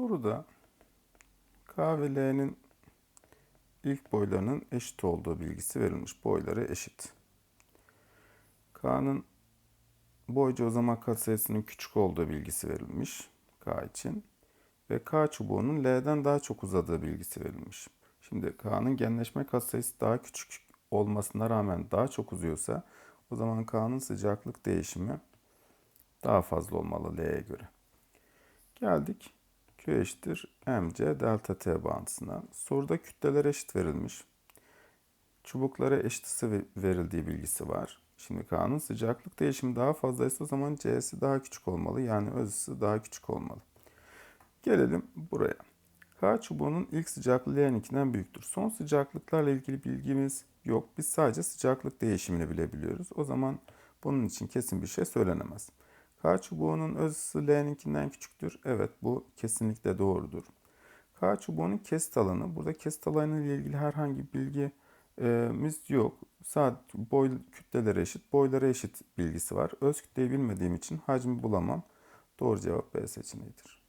Soruda K ve L'nin ilk boylarının eşit olduğu bilgisi verilmiş. Boyları eşit. K'nın boyca uzama katsayısının küçük olduğu bilgisi verilmiş. K için. Ve K çubuğunun L'den daha çok uzadığı bilgisi verilmiş. Şimdi K'nın genleşme katsayısı daha küçük olmasına rağmen daha çok uzuyorsa o zaman K'nın sıcaklık değişimi daha fazla olmalı L'ye göre. Geldik Q eşittir mc delta t bağıntısına. Soruda kütleler eşit verilmiş. Çubuklara eşit ısı verildiği bilgisi var. Şimdi K'nın sıcaklık değişimi daha fazlaysa o zaman C'si daha küçük olmalı. Yani öz ısı daha küçük olmalı. Gelelim buraya. K çubuğunun ilk sıcaklığı L'ninkinden büyüktür. Son sıcaklıklarla ilgili bilgimiz yok. Biz sadece sıcaklık değişimini bilebiliyoruz. O zaman bunun için kesin bir şey söylenemez. K çubuğunun öz ısı L'ninkinden küçüktür. Evet bu kesinlikle doğrudur. K çubuğunun kesit alanı. Burada kesit alanı ile ilgili herhangi bir bilgimiz yok. Sadece boy kütleleri eşit, boyları eşit bilgisi var. Öz kütleyi bilmediğim için hacmi bulamam. Doğru cevap B seçeneğidir.